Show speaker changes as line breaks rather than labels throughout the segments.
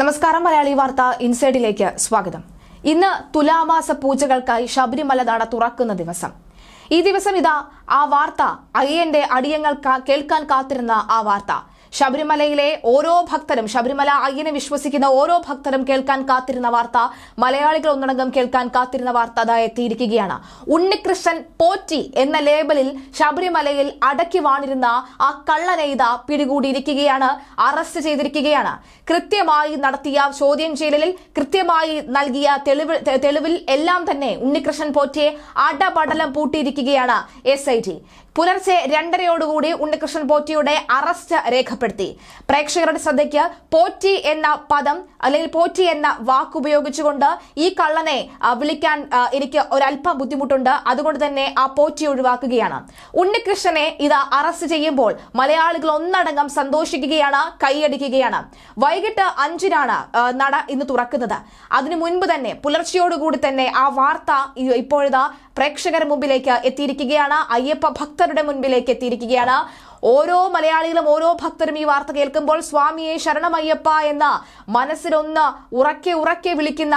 നമസ്കാരം മലയാളി വാർത്ത ഇൻസൈഡിലേക്ക് സ്വാഗതം. ഇന്ന് തുലാമാസ പൂജകൾക്കായി ശബരിമല നട തുറക്കുന്ന ദിവസം. ഈ ദിവസം ഇതാ ആ വാർത്ത അയ്യന്റെ അടിയങ്ങൾ കേൾക്കാൻ കാത്തിരുന്ന ആ വാർത്ത. ശബരിമലയിലെ ഓരോ ഭക്തരും ശബരിമല അയ്യനെ വിശ്വസിക്കുന്ന ഓരോ ഭക്തരും കേൾക്കാൻ കാത്തിരുന്ന വാർത്ത മലയാളികൾ ഒന്നടങ്കം കേൾക്കാൻ കാത്തിരുന്ന വാർത്ത അതാ എത്തിയിരിക്കുകയാണ്. ഉണ്ണികൃഷ്ണൻ പോറ്റി എന്ന ലേബലിൽ ശബരിമലയിൽ അടക്കി വാണിരുന്ന ആ കള്ളനെയ്ത പിടികൂടിയിരിക്കുകയാണ് അറസ്റ്റ് ചെയ്തിരിക്കുകയാണ്. കൃത്യമായി നടത്തിയ ചോദ്യം ചെയ്യലിൽ കൃത്യമായി നൽകിയ തെളിവ് തെളിവിൽ എല്ലാം തന്നെ ഉണ്ണികൃഷ്ണൻ പോറ്റിയെ അടപടലം പൂട്ടിയിരിക്കുകയാണ് എസ് ഐ ടി പുലർച്ചെ രണ്ടരയോടുകൂടി ഉണ്ണികൃഷ്ണൻ പോറ്റിയുടെ അറസ്റ്റ് രേഖപ്പെടുത്തി. പ്രേക്ഷകരുടെ ശ്രദ്ധയ്ക്ക് പോറ്റി എന്ന പദം അല്ലെങ്കിൽ പോറ്റി എന്ന വാക്ക് ഉപയോഗിച്ചുകൊണ്ട് ഈ കള്ളനെ വിളിക്കാൻ എനിക്ക് ഒരല്പം ബുദ്ധിമുട്ടുണ്ട്. അതുകൊണ്ട് തന്നെ ആ പോറ്റി ഒഴിവാക്കുകയാണ്. ഉണ്ണികൃഷ്ണനെ ഇത് അറസ്റ്റ് ചെയ്യുമ്പോൾ മലയാളികൾ ഒന്നടങ്കം സന്തോഷിക്കുകയാണ് കൈയടിക്കുകയാണ്. വൈകിട്ട് അഞ്ചിനാണ് നട ഇന്ന് തുറക്കുന്നത്. അതിനു മുൻപ് തന്നെ പുലർച്ചയോടുകൂടി തന്നെ ആ വാർത്ത ഇപ്പോഴിതാ പ്രേക്ഷകരുടെ മുമ്പിലേക്ക് എത്തിയിരിക്കുകയാണ്. അയ്യപ്പ ഭക്തരുടെ മുൻപിലേക്ക് എത്തിയിരിക്കുകയാണ്. ഓരോ മലയാളികളും ഓരോ ഭക്തരും ഈ വാർത്ത കേൾക്കുമ്പോൾ സ്വാമിയെ ശരണമയ്യപ്പ എന്ന മനസ്സിലൊന്ന് ഉറക്കെ ഉറക്കെ വിളിക്കുന്ന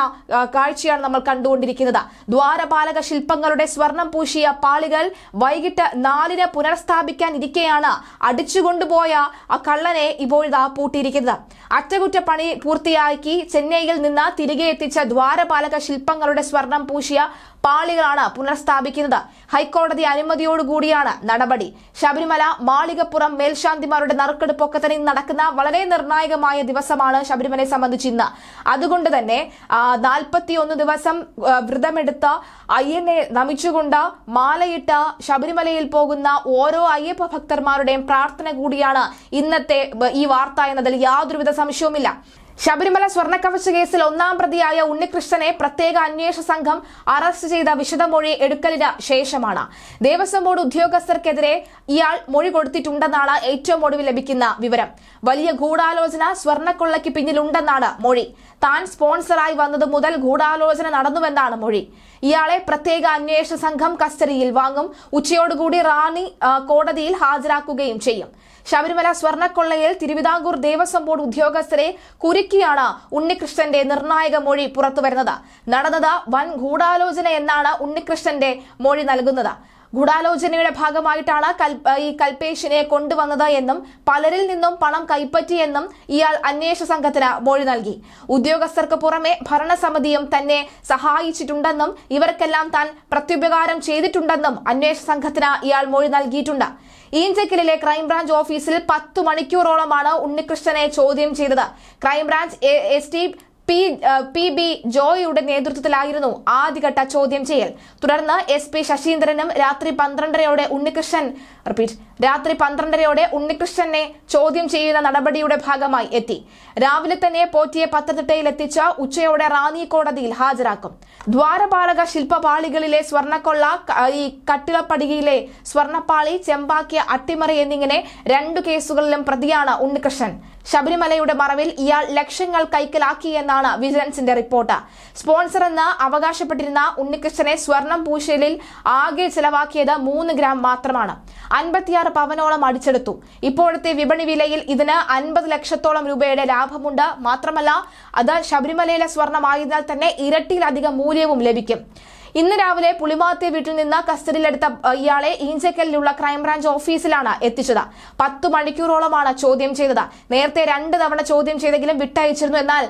കാഴ്ചയാണ് നമ്മൾ കണ്ടുകൊണ്ടിരിക്കുന്നത്. ദ്വാരപാലക ശില്പങ്ങളുടെ സ്വർണം പൂശിയ പാളികൾ വൈകിട്ട് നാലിന് പുനഃസ്ഥാപിക്കാൻ ഇരിക്കെയാണ് അടിച്ചുകൊണ്ടുപോയ ആ കള്ളനെ ഇപ്പോഴിതാ പൂട്ടിയിരിക്കുന്നത്. അറ്റകുറ്റപ്പണി പൂർത്തിയാക്കി ചെന്നൈയിൽ നിന്ന് തിരികെ എത്തിച്ച ദ്വാരപാലക ശില്പങ്ങളുടെ സ്വർണം പൂശിയ പാളികളാണ് പുനഃസ്ഥാപിക്കുന്നത്. ഹൈക്കോടതി അനുമതിയോടുകൂടിയാണ് നടപടി. ശബരിമല മാളികപ്പുറം മേൽശാന്തിമാരുടെ നറുക്കെടുപ്പൊക്കെ തന്നെ നടക്കുന്ന വളരെ നിർണായകമായ ദിവസമാണ് ശബരിമലയെ സംബന്ധിച്ച് ഇന്ന്. അതുകൊണ്ട് തന്നെ നാൽപ്പത്തിയൊന്ന് ദിവസം വ്രതമെടുത്ത് അയ്യനെ നമിച്ചുകൊണ്ട് മാലയിട്ട് ശബരിമലയിൽ പോകുന്ന ഓരോ അയ്യപ്പ ഭക്തന്മാരുടെയും പ്രാർത്ഥന കൂടിയാണ് ഇന്നത്തെ ഈ വാർത്ത എന്നതിൽ യാതൊരുവിധ സംശയവുമില്ല. ശബരിമല സ്വർണക്കവച കേസിൽ ഒന്നാം പ്രതിയായ ഉണ്ണികൃഷ്ണനെ പ്രത്യേക അന്വേഷണ സംഘം അറസ്റ്റ് ചെയ്ത വിശദമൊഴി എടുക്കലിന് ശേഷമാണ്. ദേവസ്വം ബോർഡ് ഉദ്യോഗസ്ഥർക്കെതിരെ ഇയാൾ മൊഴി കൊടുത്തിട്ടുണ്ടെന്നാണ് ഏറ്റവും ഒടുവിൽ ലഭിക്കുന്ന വിവരം. വലിയ ഗൂഢാലോചന സ്വർണക്കൊള്ളയ്ക്ക് പിന്നിലുണ്ടെന്നാണ് മൊഴി. താൻ സ്പോൺസറായി വന്നത് മുതൽ ഗൂഢാലോചന നടന്നുവെന്നാണ് മൊഴി. ഇയാളെ പ്രത്യേക അന്വേഷണ സംഘം കസ്റ്റഡിയിൽ വാങ്ങും. ഉച്ചയോടുകൂടി ആ, കോടതിയിൽ ഹാജരാക്കുകയും ചെയ്യും. ശബരിമല സ്വർണക്കൊള്ളയിൽ തിരുവിതാംകൂർ ദേവസ്വം ബോർഡ് ഉദ്യോഗസ്ഥരെ കുരുക്കിയാണ് ഉണ്ണികൃഷ്ണന്റെ നിർണായക മൊഴി പുറത്തുവരുന്നത്. നടന്നത് വൻ ഗൂഢാലോചന എന്നാണ് ഉണ്ണികൃഷ്ണന്റെ മൊഴി നൽകുന്നത്. ഗൂഢാലോചനയുടെ ഭാഗമായിട്ടാണ് ഈ കൽപേഷിനെ കൊണ്ടുവന്നത് എന്നും പലരിൽ നിന്നും പണം കൈപ്പറ്റിയെന്നും ഇയാൾ അന്വേഷണ സംഘത്തിന് മൊഴി നൽകി. ഉദ്യോഗസ്ഥർക്ക് പുറമെ ഭരണസമിതിയും തന്നെ സഹായിച്ചിട്ടുണ്ടെന്നും ഇവർക്കെല്ലാം താൻ പ്രത്യുപകാരം ചെയ്തിട്ടുണ്ടെന്നും അന്വേഷണ സംഘത്തിന് ഇയാൾ മൊഴി നൽകിയിട്ടുണ്ട്. ഈഞ്ചക്കലിലെ ക്രൈംബ്രാഞ്ച് ഓഫീസിൽ പത്തു മണിക്കൂറോളമാണ് ഉണ്ണികൃഷ്ണനെ ചോദ്യം ചെയ്തത്. Crime branch S T P P B ജോയിയുടെ നേതൃത്വത്തിലായിരുന്നു ആദ്യഘട്ട ചോദ്യം ചെയ്യൽ. തുടർന്ന് എസ് പി ശശീന്ദ്രനും രാത്രി പന്ത്രണ്ടരയോടെ ഉണ്ണികൃഷ്ണൻ റിപ്പീറ്റ്. രാത്രി പന്ത്രണ്ടരയോടെ ഉണ്ണികൃഷ്ണനെ ചോദ്യം ചെയ്യുന്ന നടപടിയുടെ ഭാഗമായി എത്തി. രാവിലെ തന്നെ പോറ്റിയെ പത്തനംതിട്ടയിൽ എത്തിച്ച ഉച്ചയോടെ റാന്നി കോടതിയിൽ ഹാജരാക്കും. ദ്വാരപാലക ശില്പപാളികളിലെ സ്വർണക്കൊള്ള ഈ കട്ടിളപ്പടികയിലെ സ്വർണപ്പാളി ചെമ്പാക്കിയ അട്ടിമറി എന്നിങ്ങനെ രണ്ടു കേസുകളിലും പ്രതിയാണ് ഉണ്ണികൃഷ്ണൻ. ശബരിമലയുടെ മറവിൽ ഇയാൾ ലക്ഷങ്ങൾ കൈക്കലാക്കിയെന്നാണ് വിജിലൻസിന്റെ റിപ്പോർട്ട്. സ്പോൺസർ എന്ന് അവകാശപ്പെട്ടിരുന്ന ഉണ്ണികൃഷ്ണനെ സ്വർണം പൂശലിൽ ആകെ ചെലവാക്കിയത് മൂന്ന് ഗ്രാം മാത്രമാണ്. അൻപത്തിയാറ് പവനോളം അടിച്ചെടുത്തു. ഇപ്പോഴത്തെ വിപണി വിലയിൽ ഇതിന് അൻപത് ലക്ഷത്തോളം രൂപയുടെ ലാഭമുണ്ട്. മാത്രമല്ല അത് ശബരിമലയിലെ സ്വർണമായതിനാൽ തന്നെ ഇരട്ടിയിലധികം മൂല്യവും ലഭിക്കും. ഇന്ന് രാവിലെ പുളിമാത്തെ വീട്ടിൽ നിന്ന് കസ്റ്റഡിയിലെടുത്ത ഇയാളെ ഈഞ്ചക്കലിലുള്ള ക്രൈംബ്രാഞ്ച് ഓഫീസിലാണ് എത്തിച്ചത്. പത്തു മണിക്കൂറോളമാണ് ചോദ്യം ചെയ്തത്. നേരത്തെ രണ്ട് തവണ ചോദ്യം ചെയ്തെങ്കിലും വിട്ടയച്ചിരുന്നു. എന്നാൽ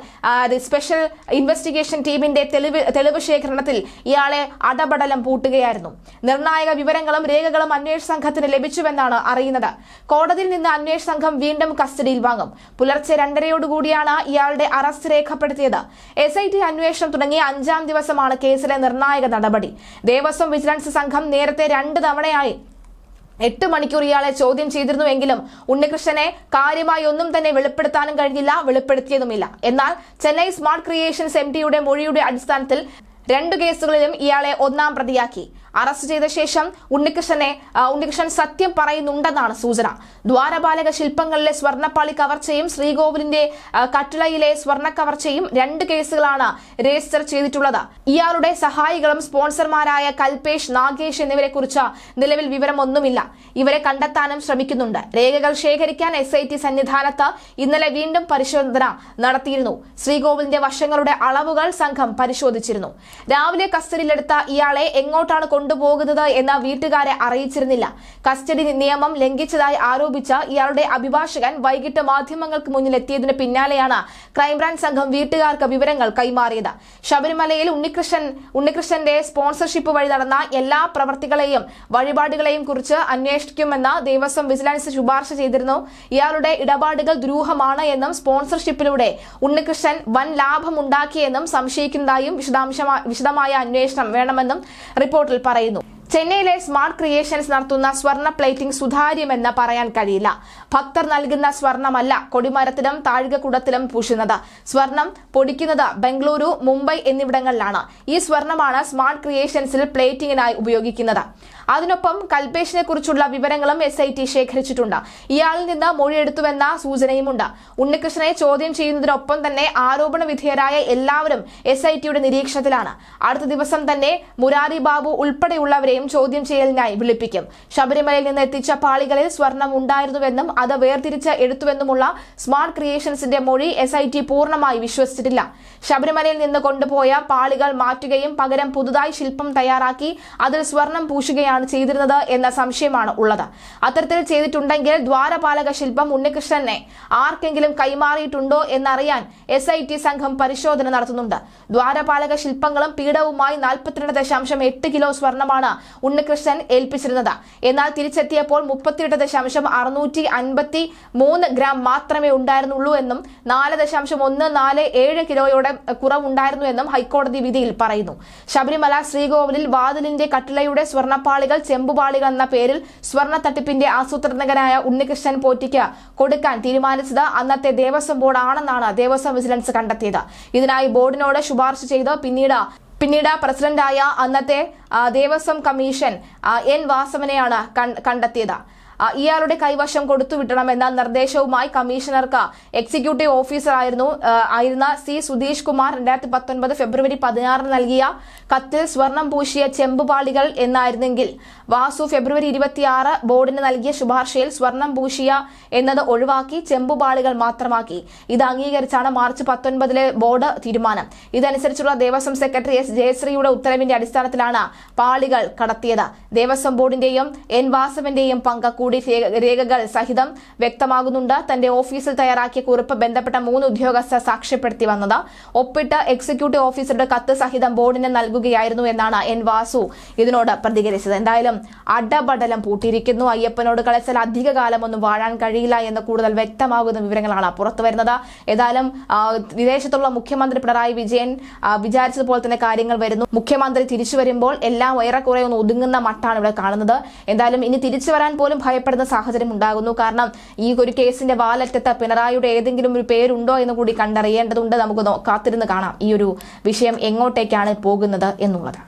സ്പെഷ്യൽ ഇൻവെസ്റ്റിഗേഷൻ ടീമിന്റെ തെളിവ് തെളിവ് ശേഖരണത്തിൽ ഇയാളെ അടപടലം പൂട്ടുകയായിരുന്നു. നിർണായക വിവരങ്ങളും രേഖകളും അന്വേഷണ സംഘത്തിന് ലഭിച്ചുവെന്നാണ് അറിയുന്നത്. കോടതിയിൽ നിന്ന് അന്വേഷണ സംഘം വീണ്ടും കസ്റ്റഡിയിൽ വാങ്ങും. പുലർച്ചെ രണ്ടരയോടുകൂടിയാണ് ഇയാളുടെ അറസ്റ്റ് രേഖപ്പെടുത്തിയത്. എസ് ഐ ടി അന്വേഷണം തുടങ്ങിയ അഞ്ചാം ദിവസമാണ് കേസിലെ നിർണായക നടപടി. ദേവസ്വം വിജിലൻസ് സംഘം നേരത്തെ രണ്ട് തവണയായി എട്ട് മണിക്കൂർ ഇയാളെ ചോദ്യം ചെയ്തിരുന്നുവെങ്കിലും ഉണ്ണികൃഷ്ണനെ കാര്യമായി ഒന്നും തന്നെ വെളിപ്പെടുത്താനും കഴിഞ്ഞില്ല വെളിപ്പെടുത്തിയതുമില്ല. എന്നാൽ ചെന്നൈ സ്മാർട്ട് ക്രിയേഷൻസ് എം ഡിയുടെ മൊഴിയുടെ അടിസ്ഥാനത്തിൽ രണ്ടു കേസുകളിലും ഇയാളെ ഒന്നാം പ്രതിയാക്കി. അറസ്റ്റ് ചെയ്ത ശേഷം ഉണ്ണികൃഷ്ണനെ ഉണ്ണികൃഷ്ണൻ സത്യം പറയുന്നുണ്ടെന്നാണ് സൂചന. ദ്വാരപാലക ശില്പങ്ങളിലെ സ്വർണപ്പാളി കവർച്ചയും ശ്രീകോവിലിന്റെ കട്ടിളയിലെ സ്വർണ കവർച്ചയും രണ്ട് കേസുകളാണ് രജിസ്റ്റർ ചെയ്തിട്ടുള്ളത്. ഇയാളുടെ സഹായികളും സ്പോൺസർമാരായ കൽപേഷ് നാഗേഷ് എന്നിവരെ കുറിച്ച് നിലവിൽ വിവരമൊന്നുമില്ല. ഇവരെ കണ്ടെത്താനും ശ്രമിക്കുന്നുണ്ട്. രേഖകൾ ശേഖരിക്കാൻ എസ് ഐ ടി സന്നിധാനത്ത് ഇന്നലെ വീണ്ടും പരിശോധന നടത്തിയിരുന്നു. ശ്രീകോവിലിന്റെ വശങ്ങളുടെ അളവുകൾ സംഘം പരിശോധിച്ചിരുന്നു. രാവിലെ കസ്റ്റഡിയിലെടുത്ത ഇയാളെ എങ്ങോട്ടാണ് കൊണ്ടുപോകുന്നത് എന്ന വീട്ടുകാരെ അറിയിച്ചിരുന്നില്ല. കസ്റ്റഡി നിയമം ലംഘിച്ചതായി ആരോപിച്ച ഇയാളുടെ അഭിഭാഷകൻ വൈകിട്ട് മാധ്യമങ്ങൾക്ക് മുന്നിൽ എത്തിയതിന് പിന്നാലെയാണ് ക്രൈംബ്രാഞ്ച് സംഘം വീട്ടുകാർക്ക് വിവരങ്ങൾ കൈമാറിയത്. ശബരിമലയിൽ ഉണ്ണികൃഷ്ണൻ ഉണ്ണികൃഷ്ണന്റെ സ്പോൺസർഷിപ്പ് വഴി നടന്ന എല്ലാ പ്രവർത്തികളെയും വഴിപാടുകളെയും കുറിച്ച് അന്വേഷിക്കുമെന്ന് ദേവസ്വം വിജിലൻസ് ശുപാർശ ചെയ്തിരുന്നു. ഇയാളുടെ ഇടപാടുകൾ ദുരൂഹമാണ് എന്നും സ്പോൺസർഷിപ്പിലൂടെ ഉണ്ണികൃഷ്ണൻ വൻ ലാഭമുണ്ടാക്കിയെന്നും സംശയിക്കുന്നതായും വിശദമായ അന്വേഷണം വേണമെന്നും റിപ്പോർട്ടിൽ പറയുന്നു. para aí não. ചെന്നൈയിലെ സ്മാർട്ട് ക്രിയേഷൻസ് നടത്തുന്ന സ്വർണ പ്ലേറ്റിംഗ് സുതാര്യമെന്ന് പറയാൻ കഴിയില്ല. ഭക്തർ നൽകുന്ന സ്വർണമല്ല കൊടിമരത്തിലും താഴികക്കുടത്തിലും പൂശുന്നത്. സ്വർണം പൊടിക്കുന്നത് ബംഗളൂരു മുംബൈ എന്നിവിടങ്ങളിലാണ്. ഈ സ്വർണമാണ് സ്മാർട്ട് ക്രിയേഷൻസിൽ പ്ലേറ്റിംഗിനായി ഉപയോഗിക്കുന്നത്. അതിനൊപ്പം കൽപേഷിനെ കുറിച്ചുള്ള വിവരങ്ങളും എസ് ഐ ടി ശേഖരിച്ചിട്ടുണ്ട്. ഇയാളിൽ നിന്ന് മൊഴിയെടുത്തുവെന്ന സൂചനയുമുണ്ട്. ഉണ്ണികൃഷ്ണനെ ചോദ്യം ചെയ്യുന്നതിനൊപ്പം തന്നെ ആരോപണ വിധേയരായ എല്ലാവരും എസ് ഐ ടിയുടെ നിരീക്ഷണത്തിലാണ്. അടുത്ത ദിവസം തന്നെ മുരാരി ബാബു ഉൾപ്പെടെയുള്ളവരെയും ചോദ്യം ചെയ്യലിനായി വിളിപ്പിക്കും. ശബരിമലയിൽ നിന്ന് എത്തിച്ച പാളികളിൽ സ്വർണം ഉണ്ടായിരുന്നുവെന്നും അത് വേർതിരിച്ച് എടുത്തുവെന്നുമുള്ള സ്മാർട്ട് ക്രിയേഷൻസിന്റെ മൊഴി എസ് ഐ ടി പൂർണമായി വിശ്വസിച്ചിട്ടില്ല. ശബരിമലയിൽ നിന്ന് കൊണ്ടുപോയ പാളികൾ മാറ്റുകയും പകരം പുതുതായി ശില്പം തയ്യാറാക്കി അതിൽ സ്വർണം പൂശുകയാണ് ചെയ്തിരുന്നത് എന്ന സംശയമാണ് ഉള്ളത്. അത്തരത്തിൽ ചെയ്തിട്ടുണ്ടെങ്കിൽ ദ്വാരപാലക ശില്പം ഉണ്ണികൃഷ്ണനെ ആർക്കെങ്കിലും കൈമാറിയിട്ടുണ്ടോ എന്നറിയാൻ എസ് ഐ ടി സംഘം പരിശോധന നടത്തുന്നുണ്ട്. ദ്വാരപാലക ശില്പങ്ങളും പീഠവുമായി നാൽപ്പത്തിരണ്ട് ദശാംശം എട്ട് കിലോ സ്വർണമാണ് ഉണ്ണികൃഷ്ണൻ ഏൽപ്പിച്ചിരുന്നത്. എന്നാൽ തിരിച്ചെത്തിയപ്പോൾ മുപ്പത്തിയെട്ട് ദശാംശം അറുന്നൂറ്റി അൻപത്തി മൂന്ന് ഗ്രാം മാത്രമേ ഉണ്ടായിരുന്നുള്ളൂ എന്നും നാല് ദശാംശം ഒന്ന് നാല് ഏഴ് കിലോയുടെ കുറവുണ്ടായിരുന്നു എന്നും ഹൈക്കോടതി വിധിയിൽ പറയുന്നു. ശബരിമല ശ്രീകോവിലിൽ വാതിലിന്റെ കട്ടിളയുടെ സ്വർണപ്പാളികൾ ചെമ്പുപാളികൾ എന്ന പേരിൽ സ്വർണ തട്ടിപ്പിന്റെ ആസൂത്രണകനായ ഉണ്ണികൃഷ്ണൻ പോറ്റിക്ക് കൊടുക്കാൻ തീരുമാനിച്ചത് അന്നത്തെ ദേവസ്വം ബോർഡ് ആണെന്നാണ് ദേവസ്വം വിജിലൻസ് കണ്ടെത്തിയത്. ഇതിനായി ബോർഡിനോട് ശുപാർശ ചെയ്ത് പിന്നീട് പിന്നീട് പ്രസിഡന്റായ അന്നത്തെ ദേവസ്വം കമ്മീഷൻ എൻ വാസവനെയാണ് കണ്ടെത്തിയത്. ഇയാളുടെ കൈവശം കൊടുത്തുവിട്ടണമെന്ന നിർദ്ദേശവുമായി കമ്മീഷണർക്ക് എക്സിക്യൂട്ടീവ് ഓഫീസർ ആയിരുന്നു ആയിരുന്ന സി സുധീഷ് കുമാർ രണ്ടായിരത്തി പത്തൊൻപത് ഫെബ്രുവരി പതിനാറിന് നൽകിയ കത്തിൽ സ്വർണം പൂശിയ ചെമ്പുപാളികൾ എന്നായിരുന്നെങ്കിൽ വാസു ഫെബ്രുവരി ഇരുപത്തിയാറ് ബോർഡിന് നൽകിയ ശുപാർശയിൽ സ്വർണം പൂശിയ എന്നത് ഒഴിവാക്കി ചെമ്പുപാളികൾ മാത്രമാക്കി. ഇത് അംഗീകരിച്ചാണ് മാർച്ച് പത്തൊൻപതിലെ ബോർഡ് തീരുമാനം. ഇതനുസരിച്ചുള്ള ദേവസ്വം സെക്രട്ടറി എസ് ജയശ്രീയുടെ ഉത്തരവിന്റെ അടിസ്ഥാനത്തിലാണ് പാളികൾ കടത്തിയത്. ദേവസ്വം ബോർഡിന്റെയും എൻ വാസവന്റെയും പങ്ക് കൂടി രേഖകൾ സഹിതം വ്യക്തമാകുന്നുണ്ട്. തന്റെ ഓഫീസിൽ തയ്യാറാക്കിയ കുറിപ്പ് ബന്ധപ്പെട്ട മൂന്ന് ഉദ്യോഗസ്ഥർ സാക്ഷ്യപ്പെടുത്തി വന്നത്. ഒപ്പിട്ട് എക്സിക്യൂട്ടീവ് ഓഫീസറുടെ കത്ത് സഹിതം ബോർഡിന് നൽകുകയായിരുന്നു എന്നാണ് എൻ വാസു ഇതിനോട് പ്രതികരിച്ചത്. എന്തായാലും അടപടലം പൂട്ടിയിരിക്കുന്നു. അയ്യപ്പനോട് കളിച്ചാൽ അധിക കാലമൊന്നും വാഴാൻ കഴിയില്ല എന്ന് കൂടുതൽ വ്യക്തമാകുന്ന വിവരങ്ങളാണ് പുറത്തു വരുന്നത്. ഏതായാലും വിദേശത്തുള്ള മുഖ്യമന്ത്രി പിണറായി വിജയൻ വിചാരിച്ചതുപോലെ തന്നെ കാര്യങ്ങൾ വരുന്നു. മുഖ്യമന്ത്രി തിരിച്ചു വരുമ്പോൾ എല്ലാം ഏറെക്കുറെ ഒന്ന് ഒതുങ്ങുന്ന മട്ടാണ് ഇവിടെ കാണുന്നത്. എന്തായാലും ഇനി തിരിച്ചു വരാൻ പോലും ഭയപ്പെടുന്ന സാഹചര്യം ഉണ്ടാകുന്നു. കാരണം ഈ ഒരു കേസിന്റെ വാലറ്റത്ത് പിണറായിയുടെ ഏതെങ്കിലും ഒരു പേരുണ്ടോ എന്ന് കൂടി കണ്ടറിയേണ്ടതുണ്ട്. നമുക്ക് കാത്തിരുന്ന് കാണാം. ഈ ഒരു വിഷയം എങ്ങോട്ടേക്കാണ് പോകുന്നത് എന്നുള്ളത്.